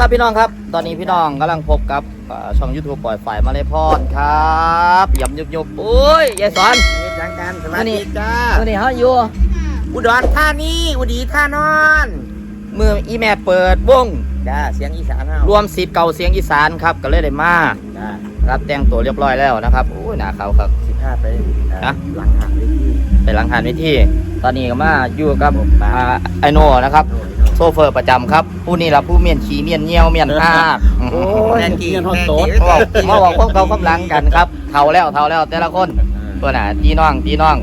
วัสดีครับพี่น้องครับ ตอนนี้พี่น้องกำลังพบกับเอ่อช่อง YouTube ปล่อยฝ่ายมาเลยพอดครับยำยุบยุบโอ้ยยายสอนเฮ็ดหยังกันสวัสอันนี้ดีจ้าวันนี้เขาอยู่อุดรธานีอุดีท่านอนมืออีแม่เปิดวงจ้าเสียงอีสานเฮารวมสิทธิ์เก่าเสียงอีสานครับก็เลยได้มาจ้ารับแต่งตัวเรียบร้อยแล้วนะครับโอ้ยหนาเขาวครับสิพาไปเอ่อฮะหลังหางเวทีไปหลังหานเวิธีตอนนี้ก็มาอยู่กับผมมาอ่าไอโน่นะครับ โซเฟอร์ประจำครับ ผู้นี้ละผู้เมียนขี้เมียนเงี้ยวเมียนอ้ากโอ้ยแม่นกี่กี่ทอดโต๊ดมาบอกมาบอกพวกเขากำลังกันครับเท่าแล้วเท่าแล้วแต่ละคนตัวน่ะพี่น้องพี่น้อง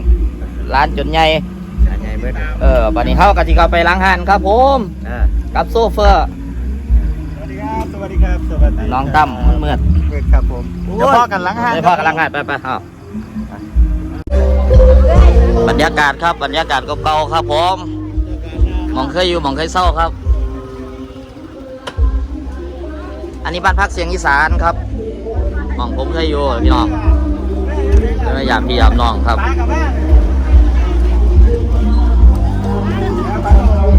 ร้านจนใหญ่อันใหญ่เบิดเออบัดนี้เขากะทิเขาไปล้างหันครับผมอ่ากับโซเฟอร์สวัสดีครับ สวัสดีครับ สวัสดีน้องตั้มมันเมือด เบิดครับผมเดี๋ยวพ่อกันหลังหาง ไปพ่อกับล้างหันไปไปเอาบรรยากาศครับบรรยากาศเก่าๆครับผมห มองเคยอยู่มองเคยเศร้าครับ อันนี้บ้านพักเสียงอีสานครับมองผมเคยอยู่พี่น้องไม่อยากพี่อยากน้องครับ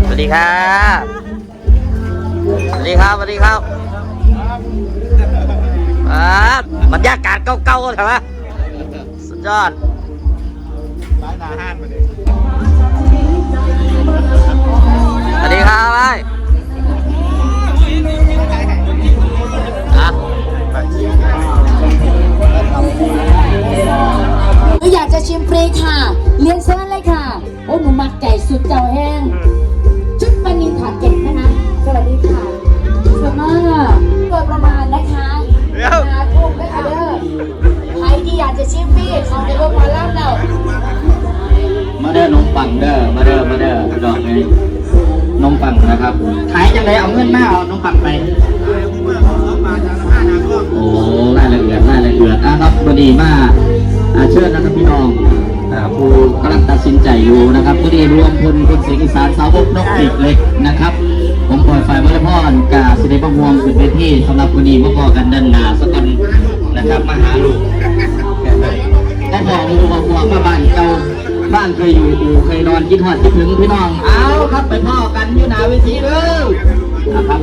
สวัสดีครับสวัสดีครับสวัสดีครับอ่าบรรยากาศเก่าๆใช่ไหมสุดยอดสายหนาห้านมาดิส วัสดีครับไอ้อะหนูอยากจะชิมฟรีค่ะ เลี้ยงเส้นเลยค่ะ โอ้หนูมักไก่สุดเจ้าแห้ง ชุดปลานินถาดเก็บนะคะ สวัสดีค่ะสวยมากโดยประมาณนะคะนาทุ่มด้วยค่ะเด้อใครที่อยากจะชิมฟรีเขาในโลกมาล่าแล้วมาเด้อนมปังเด้อ มาเด้อ มาเด้อพี่น้องเลยนม ปังนะครับ ขายจังเลยเอาเงินมาเอานมปังไปโอ้รายละเอียดรายละเอียดอะครับวันนี้มาอาเชิญนะครับพี่น้องอ่าผู้กำลังตัดสินใจอยู่นะครับวันนี้รวมพลคนเสียงอีสานสาวกนกปีกเล็กนะครับ ผมปล่อยไฟวอลเลย์บอลกาสิเดบังวงขึ้นเวทีสำหรับวันนี้มาพอกันดันหนาสักคนนะครับมาหาลูกก็พอลูกพอมาบ้านเก่า บ้านเคยอยู่อู่เคยนอนคิดหอดคิดถึงพี่น้อง เอาครับไปพ่อกันอยู่หนาเวทีเด้อนะครับ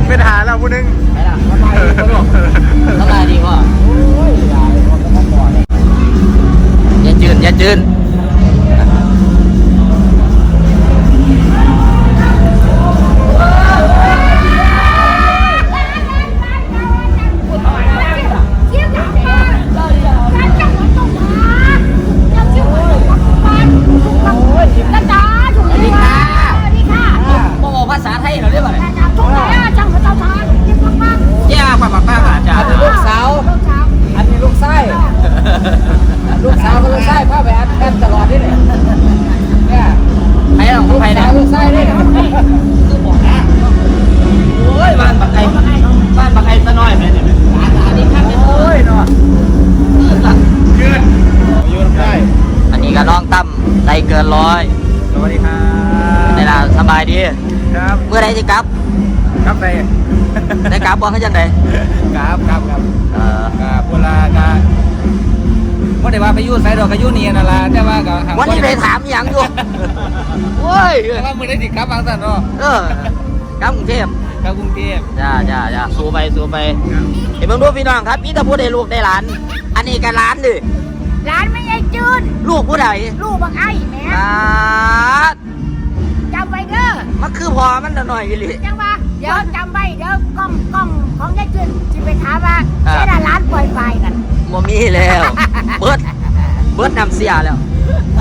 นเล่นเป็นหาแล้วผู้หนึงไปละสบายดีพ่อสบายดีพ่ออย่าจืนอย่าจืน บบ่เขาจังไดครับครับครับเออครับเวลาก็ว่าได้ว่าไปอยู่ไซดอกก็อยู่นี่นั่นล่ะแต่ว่าก็ห่างวันนี้ไปถามอหย่างอยู่โอ้ยแต่ว่ามื้อได้สิครับบางสันเนาะเออกลับกรุงเทพครับกรุงเทพจ้าจ้าจ้าสู้ไปสู้ไปเห็นเบิ่งดูพี่น้องครับพี่ตะพูดได้ลูกได้หลาน อันนี้ก็หลานดิร้านไม่ใช่จืนลูกผู้ใดลูกบักไอ้แหม่ มันคือพอมันหน่อยอีหลีจังว่าเดี๋ยวจำไว้เดี๋ยวกล้องกล้องของยายจืนจะไปถามว่าอ่าแค่ร้านปล่อยไฟกันบ่มีแล้ว เบิดเบิดนำเสียแล้ว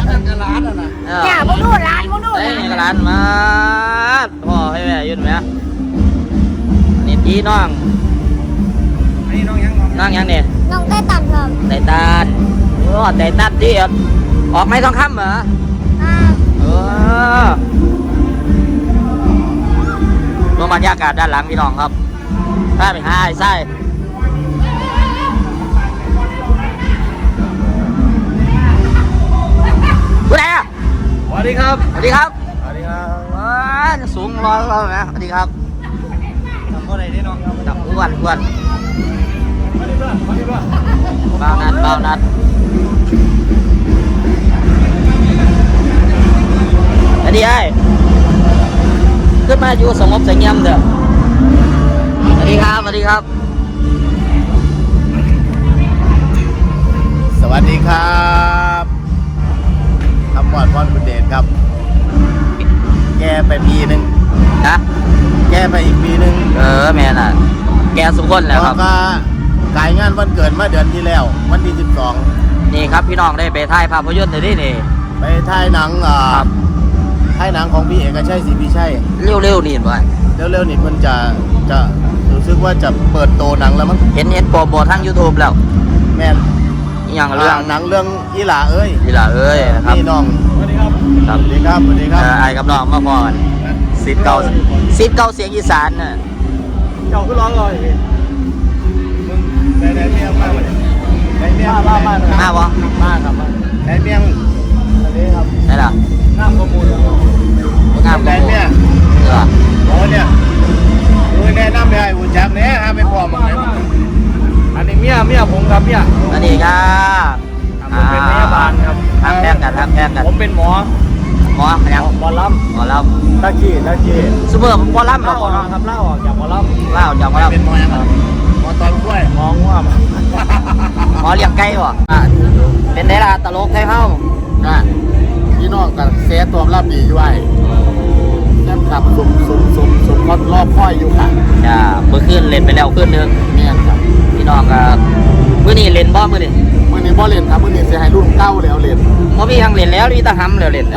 นั่นก็ร้านน่ะนะเออเนี่ยมึงดูร้านมึงดูเอ้ยร้านนี่ก็ร้านมาพ่อให้แม่ยืนไหมอันนี้พี่น้องอันนี้น้องยังน้องน้องยังเนี่ยน้องได้ตัดครับไตตันโอ้ไตตันที่ออกไม่ต้องคำเหรออ่าเออ ดูบรรยากาศด้านหลังพี่น้องครับถ้าไปหาไอ้ไส้กูไหนอะสวัสดีครับ สวัสดีครับ สวัสดีครับว้าสูงร้อยแล้วนะสวัสดีครับทำอะไรนี่น้องจับอ้วนอ้วนสวัสดีเพื่อนสวัสดีเพื่อนเบานัดเบานัดอันนี้ไอ้ ขึ้นมาอยู่สงบเสงี่ยมเด้อสวัสดีครับสวัสดีครับ สวัสดีครับคำบอดพรคุณเดชครับ แกไปปีหนึ่งนะแกไปอีกปีหนึ่งเออแม่น่ะ แกสุขคนแล้วครับก็กายงานวันเกิดเมื่อเดือนที่แล้ว วันที่นี่ครับพี่น้องได้ไปถ่ายภาพยนตร์ในที่นี่12ไปถ่ายหนังอ่า ครับถ่ายหนังของพี่เอกชัยศรีพิชัยเร็วๆนี่บ่เร็วๆนี่มันจะจะรู้สึกว่าจะเปิดโตหนังแล้วมั้งเห็นเห็นโปรโมททาง YouTube แล้ว แม่นอหย่างเรื่องหนังเรื่องอีหลาเอ้ยนี่ล่ะเอ้ยนะครับนี่น้องสวัสดีครับครัสบวัสดีครับสวัสดีครับเอ่อไอ้กับน้องมาพอกันสิทธิ์เก่าสิทธิ์เก่าเสียงอีสานน่ะเจ้าขึ้นร้องเลยมึงได้ได้เมียมาไหมได้เมียมามามาบ่มาครับได้เมียสวัสดีครับได้ล่ะ น้ำข้อมูลงามได้เมียเออโอ้เนี่ยดูแนะนำให้อุ่นจักเนี่ยฮะไม่พอมึงเลยอันนี้เมียเมียผมครับเมียอันนี้ก็ผมเป็นพยาบาลครับทำแท่งกันทำแท่งกัน ผมเป็นหมอ หมอยังหมอลหมอลำตะกี้ตะกี้ซูเปอร์หมอลำเหรเล่าครับเล่าออกจากหมอลำเล่าจากหมอลำเป็นหมอยังครับหมอตอนกล้วยหมอง่วงหมอเลี้ยงไก่บ่อะเป็นได้ล่ะตลกไทยเฮาก็ พี่น้องกับเสียตัวรับดีอยู่ไอ้แซ่บขับสุ่มสุ่มสุ่มสุ่มรอบรอบค่อยอยู่ค่ะจ้าเมื่อคืนเล่นไปแล้วคืนนึงเมียนครับพี่น้องก็มื้อนี้เล่นบ่มื้อนี้มื่อนี้บ่เล่นครับมื่อนี้เสียให้รุ่นเก้าแล้วเล่นบ่มีทางเล่นแล้วมีแต่หำแล้วเล่นเ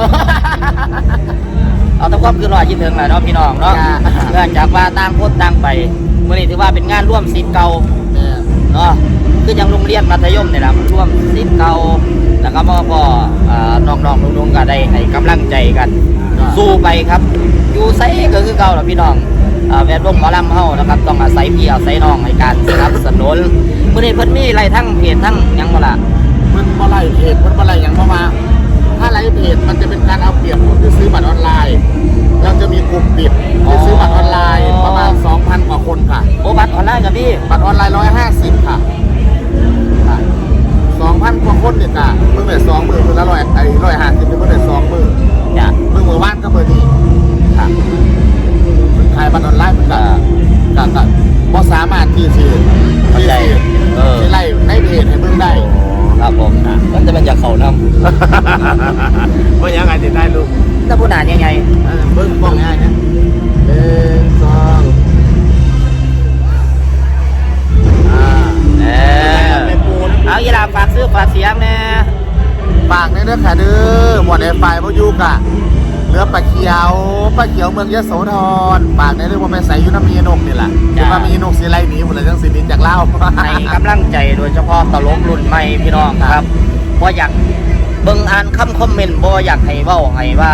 อาแตะความคือรอยยิ้มถึงแหละเนาะพี่น้องเนาะจ้าเนื่องจากว่าต่างคนต่างไปมื้อนี้ถือว่าเป็นงานร่วมศิษย์เก่าแม่นเนาะคือยังโรงเรียนมัธยมนี่แหละมันร่วมศิษย์เก่า แล้วก็มาพออ่าน้องๆลุงๆก็ได้ให้กำลังใจกัน สู้ไปครับอยู่ไสก็คือเก่าแหละพี่น้องอ่าแวดวงหมอลำเฮานะครับต้องอาศัยพี่อาศัยน้องในการสนับสนุนมื้อนี้เพิ่นมีไรทั้งเพจทั้งหยังบ่ล่ะมันบ่ไล่เพจมันบ่ไล่อย่างเพราะว่า ถ้าไล่เพจมันจะเป็นการเอาเปรียบคนที่ซื้อบัตรออนไลน์เราจะมีกลุ่มปิดที่ซื้อบัตรออนไลน์ประมาณ 2,000 กว่าคนค่ะโอบัตรออนไลน์กับพี่บัตรออนไลน์ 150 ค่ะ ค่ะ2,000กว่าคนเนี่ยจ้ะเมื่อไหร่สองหมื่นเมื่อละร้อยไอ้ร้อยห้าสิบเมื่อไหร่สองหมื่นจ้ะเมื่อเมื่อวานก็เบอร์นี้ค่ะมันขายบัตรออนไลน์มันก็ก็ก็บ่สามารถที่สิเข้าที่ใจสิเออ ที่ไล่ในเพจให้เบิ่งได้ ครับผมมันจะเป็นจากเขานเมื่อยังไงติดได้ลูกำถ้าผู้นานยังไเสียงแน่ฝากในเด้อค่ะเด้อหมวดไอไฟพวกยูกะเรือปลาเขียวปลาเขียวเมืองยโสธรฝากในเรื่องว่าแม่ใส่ยุน้ำมีนกนี่แหละคิดว่ามีนกสีไรหนีหมดเลยจังสิบินจากเล่าวให้กำลังใจโดยเฉพาะตลกรุ่นใหม่พี่น้องครับบ่อยากเบิ่งอ่านคำคอมเมนต์บ่อยากให้เว้าให้ว่า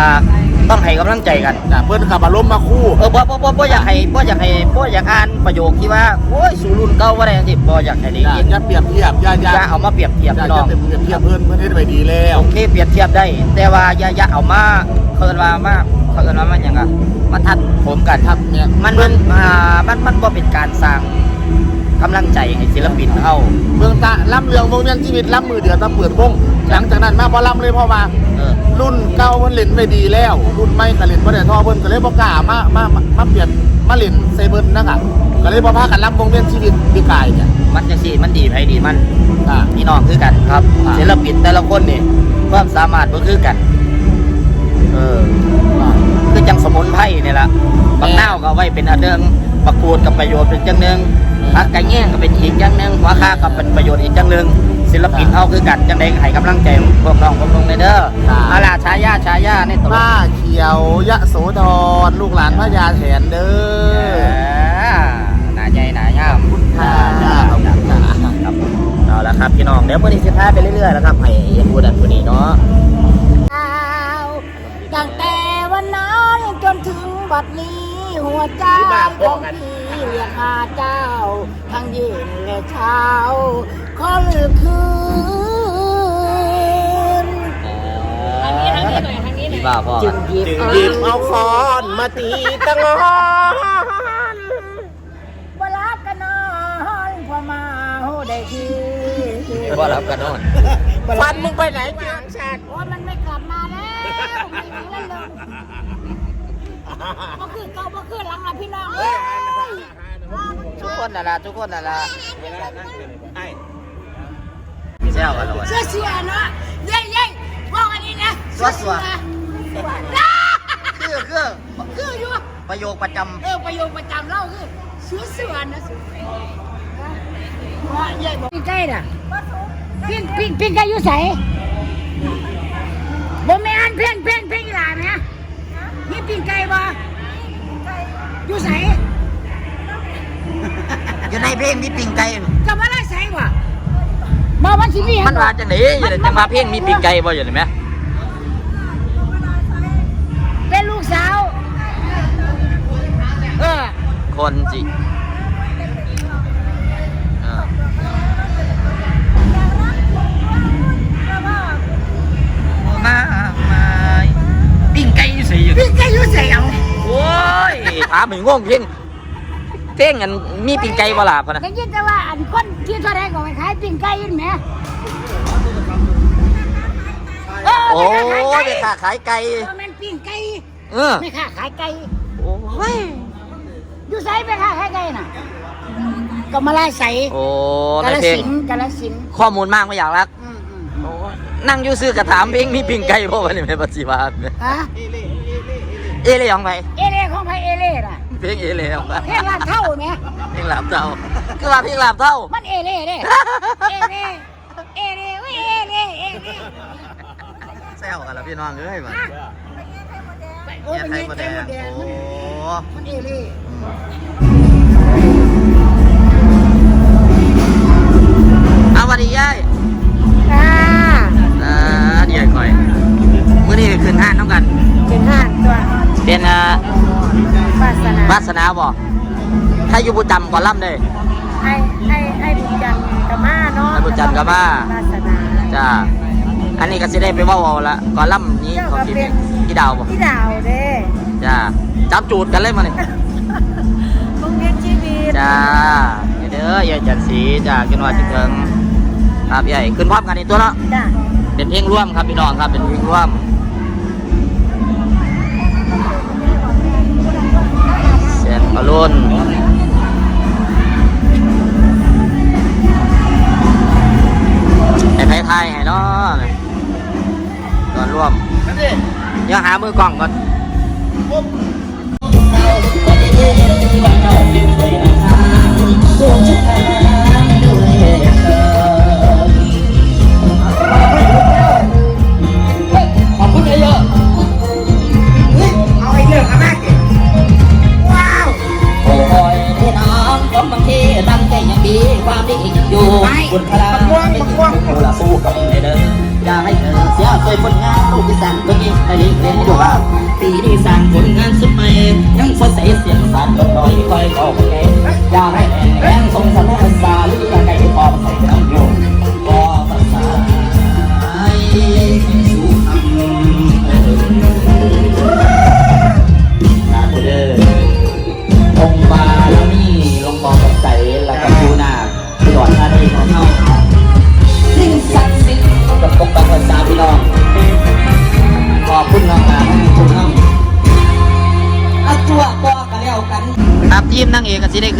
ต้องให้กำลังใจกัน จ้ะเพื่อนขับอารมณ์มาคู่เออบ่บ่บ่บ่อยากให้บ่อยากให้บ่อยากอ่านประโยคที่ว่าโอ้ยสู่รุ่นเก่าบ่ได้จังซี่บ่อยากให้ได้อย่ายินอย่าเปรียบเทียบอย่าอย่าอย่าเอามาเปรียบเทียบอย่าพี่น้อย่าองเปรียบเทียบเพื่อนเพื่อนเฮ็ดไปดีแล้ว โอเคเปรียบเทียบได้ แต่ว่าอย่าอย่าเอามาเขาเอิ้นว่ามาเขาเอิ้นว่ามันหยังอะมาทัดผมกันครับเนี่ยมันมันอ่ามันมันบ่เป็นการสร้าง กำลังใจให้ศิลปินเฮาเมืองตะล่ำเรืองวงเวียนชีวิตล่ำมือเดียวตะเปิดวงหลังจากนั้นมาพอล่ำเลยเพราะว่าเออ รุ่นเก่ามันเล่นไปดีแล้ว รุ่นใหม่ก็เล่นบ่ได้ท่อเพิ่นก็เลยบ่กล้ามามามามาเปลี่ยนมาเล่นใส่เบิ่นนะครับก็เลยบ่พากันล่ำวงเวียนชีวิตปีกายเนี่ยมันจังซี่มันดีไผดีมัน อ่า พี่น้องคือกันครับอ่า ศิลปินแต่ละคนนี่ความสามารถบ่คือกัน เออ คือจังสมุนไพรนี่ล่ะบักนาวก็เอาไว้เป็นอันเดิงบักกูดกับประโยชน์เป็นจังหนึง ผักกะแง่งก็เป็นอีกอย่างหนึงหัวคาก็เป็นประโยชน์อีกจังหนึงศิลปินเฮาคือกันจังได๋ให้กำลังใจพวกน้องพวกน้องในเด้อเอาล่ะฉายาฉายาในตลกผ้าเขียวยะโสธรลูกหลานพระยาแถนเด้เอออหน้าใหญ่หน้างามค่ะขอบคุณค่ะครับเอาละครับพี่น้องเดี๋ยวมื้อนี้สิพาไปเรื่อยๆแล้วครับให้เฮ็ดผู้ดันผู้นี้เนาะตั้งแต่วันนั้นจนถึงบัดนี้หัวใจของพี่ เรียกหาเจ้า ทั้งเย็นและเช้าขอลือคืนทางนี้ทางนี้หน่อยทางนี้หน่อยพี่บ่าวพ่อจึงหยิบจึงหยิบเอาคอนมาตีตะงอนเวลากันนอนพอมาหูได้ทีพ่อรับกันนอนฟันมึงไปไหนเจียงชาดโอ้ยมันไม่กลับมาแล้วไม่มีเล่นเลย ก็คือเก่าก็คือหลังละพี่น้องเอ้ยทุกคนน่ะล่ะทุกคนน่ะล่ะเซลกันเลยเสื้อเสียเนาะเย้เย้บอกอันนี้นะสวัสดีนะคือคือคืออยู่ประโยคประจำเออประโยคประจำเล่าคือเสื้อเสือนะเสือว่าใหญ่บอกปิ้งไก่น่ะปิ้งปิ้งปิ้งไก่อยู่ใส่บ่แม่นเพ่งเพ่งเพ่งอีหลาน เพลงมีปิงไก่ก็มาไล่ใส่บ่มาวันที่นี่มันว่าจังได๋อยู่จังว่าเพลงมีปิงไก่บ่อยู่นี่แม่เป็นลูกสาวเออคนสิเออมามาปิงไก่อยู่ไสอยู่ปิ้งไก่อยู่ใส่เอาโอ้ยถามถึงงงเพียง เพลงอันมีปิงไก่บ่ล่ะพะนะได้ยินแต่ว่าอันคนที่แสดงก็ไปขายปิ้งไก่อยินแหมเออโอ้ไม่ยค้าไปขายไก่ค้าขายไก่เออแม่นปิ้งไก่เออไม่ค้าขายไก่โอ้ยอยู่ใส่ไปค้าขายไก่น่ะก็มาไล่ใส่โอ้กาในลเพลงสินธุ์กาลสินธุ์ข้อมูลมากไม่อยากรักอืมอืมโอ้ยนั่งอยู่ซื้อกระถามเพลงมีปิงไก่บ่วะนี่แม่ปัจจุบันฮะเอเล่ของไปเอเล่ของไผเอเล่น่ะ เพลงเอเล่ของไปเพลงลาดเท่าไหมเพลงหลาบเท่าคือว่าเพลงหลาบเท่า มันเอเล่เด้เอเล่เอเล่เว้ยเอเล่เอเล่แซวกันแล้วพี่น้องเอ้ยมาไปโอ้ยเนี่ยมันไทยเอมาแดเล่งมันโอ้มันเอเล่เอาวันนี้ยายอ่าอ่าเดี๋ยวก่อยมื้อนี้ขึ้นห้านน้องกันเป็นห้านตัว เป็นอ่าวาสนาวาสนาบ่ถ้าอยู่ประจำก่อนล่ำเด้ไอ้ไอ้ไอ้บุญจันทร์กับมาเนาะไอ้บุญจันทร์กับมา วาสนาจ้าอันนี้ก็สิได้ไปเว่าเอาละก่อนล่ำนี้ของพี่พี่ดาวบ่พี่ดาวเด้จ้าจับจูดกันเลยมานี่โรงเรียนชีวิตจ้าเด้อใหญ่จันสีจ้ากินว่าจิถึงครับใหญ่ขึ้นพร้อมกันอีกตัวเนาะจ้ะ เป็นเพลงร่วมครับพี่น้องครับเป็นเพลงร่วม อรุณไอ้ไทยไทยให้น้องก่อนร่วมเดี๋ยวหามือกล่องก่อน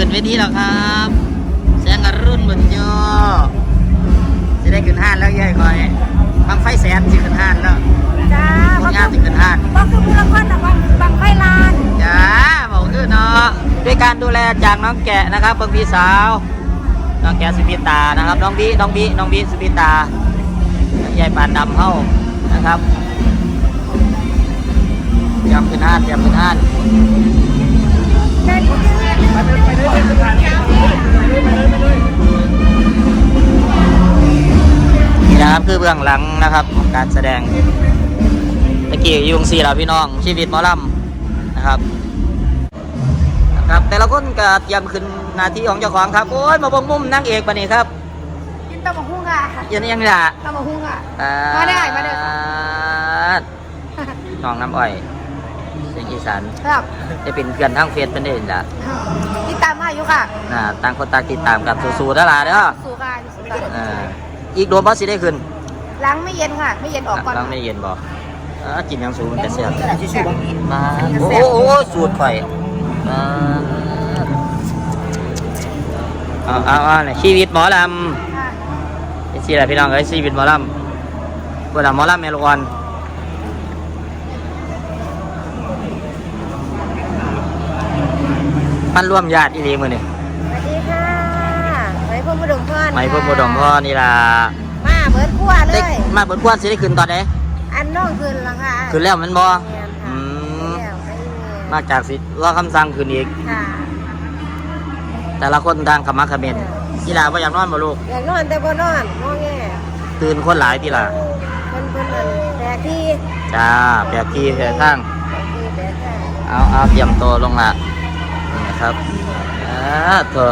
นเวทีแล้วครับแสงอรุ่นเหมือนเยอะสิได้ขึ้นห้านแล้วยายคอยบังไฟแสนสิขึ้นห้านแล้วจ้าผลงานสิขึ้นห้านก็คือผู้ละครนะบังบังไฟลานจ้าบอกคือเนาะด้วยการดูแลจากน้องแกะนะครับเบิ่งพี่สาวน้องแกะสุพิตานะครับ น้องบีน้องบีน้องบีสุพิตายายปานดำเฮ้านะครับเตรียมขึ้นห้านเตรียมขึ้นห้าน นี่นะครับคือเบื้องหลังนะครับของการแสดงตะกี้ยุงซีเราพี่น้องชีวิตหมอลำนะครับนะครับ แต่ละคนก็เตรียมขึ้นหน้าที่ของเจ้าของครับโอ้ยมาบงมุมนางเอกปะนี่ครับกินตะมะฮุ่งอะยันยังล่ะตะมะฮุ่งอะมาได้มาได้น้องน้ำอ้อย เสียงอีสานครับจะเป็นเพื่อนทางเฟซเป็นเด่นจ้ะติดตามมาอยู่ค่ะน่ะต่างคนต่างติดตามกันสู้ๆเด้อล่ะเด้อสู่กันสู่กันอ่าอีกโดนบอสสิได้ขึ้นล้างไม่เย็นค่ะ ไม่เย็นออกก่อนต้องไม่เย็นบ่อ่ากินยังสูงมันจะเสียบกระดาษทิชชู่มามันจะโอ้แซ่บโหสูตรข่อยมาเอาเอาเอาเนี่ยชีวิตหมอลค่ะำนี่สิแหละพี่น้องเอ้ยชีวิตหมอลำคนละหมอลำเมลอน มันร่วมญาติอีหลีมือนี่สวัสดีค่ะไหมพ่อมาดมพรไม่พ่อโมดมพ่อนี่ล่ะมาเบิร์ดขั้วเลได้ยมาเบิดกวนสิได้ขึ้นตอนไหนอันน้องคืนละค่ะขึ้นแล้วแมันบ่แม่นอืค่ะมแล้วไปเมียมาจากสิรอคำสั่งขึ้นอีกค่ะแต่ละคนต่างขมักเขม้นกีฬาว่าอยากนอนบ่ลูกอยากนอนแต่บ่นอนงอแงตื่นคนหลายทีละเพิ่นเพิ่นอันแปลกที่จ้าแปลกที่แปลกข้างแปลกที่แปลกค่ะเอาเอาเตรียมตัวลงละ นี่นะครับอ่าเธอ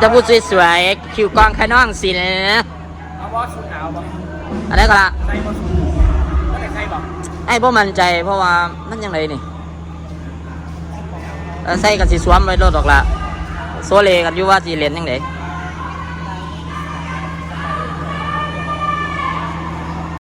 จะพูดสวยๆคิวกองขน้องสินะอะไรก็ละไอ้พวกมันใจเพราะว่ามันยังไงนี่เออใส่กันสิสวมไว้รถดอกละโซเลกันอยู่ว่าสีเหรียญยังไง